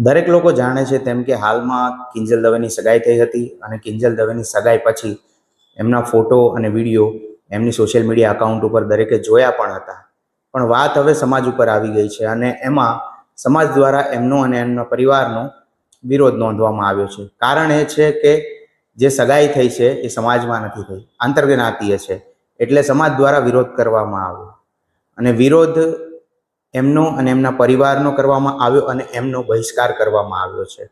દરેક લોકો જાણે છે તેમ કે હાલમાં કિંજલ દવેની સગાઈ થઈ હતી અને કિંજલ દવેની સગાઈ પછી એમના ફોટો અને વીડિયો એમની સોશિયલ મીડિયા અકાઉન્ટ ઉપર દરેકે જોયા પણ હતા. પણ વાત હવે સમાજ ઉપર આવી ગઈ છે અને એમાં સમાજ દ્વારા એમનો અને એમના પરિવારનો વિરોધ નોંધવામાં આવ્યો છે. કારણ એ છે કે જે સગાઈ થઈ છે એ સમાજમાં નથી થઈ, આંતરજ્ઞાતીય છે. એટલે સમાજ દ્વારા વિરોધ કરવામાં આવ્યો. અને વિરોધ એમનો અને એમના પરિવારનો કરવામાં આવ્યો અને એમનો બહિષ્કાર કરવામાં આવ્યો છે.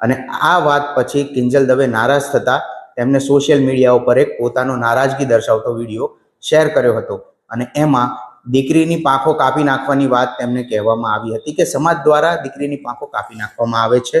અને આ વાત પછી કિંજલ દવે નારાજ થતા તેમણે સોશિયલ મીડિયા ઉપર એક પોતાનો નારાજગી દર્શાવતો વીડિયો શેર કર્યો હતો. અને એમાં દીકરીની પાંખો કાપી નાખવાની વાત તેમને કહેવામાં આવી હતી કે સમાજ દ્વારા દીકરીની પાંખો કાપી નાખવામાં આવે છે.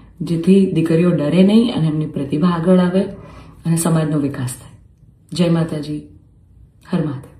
જેથી દીકરીઓ ડરે નહીં અને એમની પ્રતિભા આગળ આવે અને સમાજનો વિકાસ થાય. જય માતાજી. હર માતા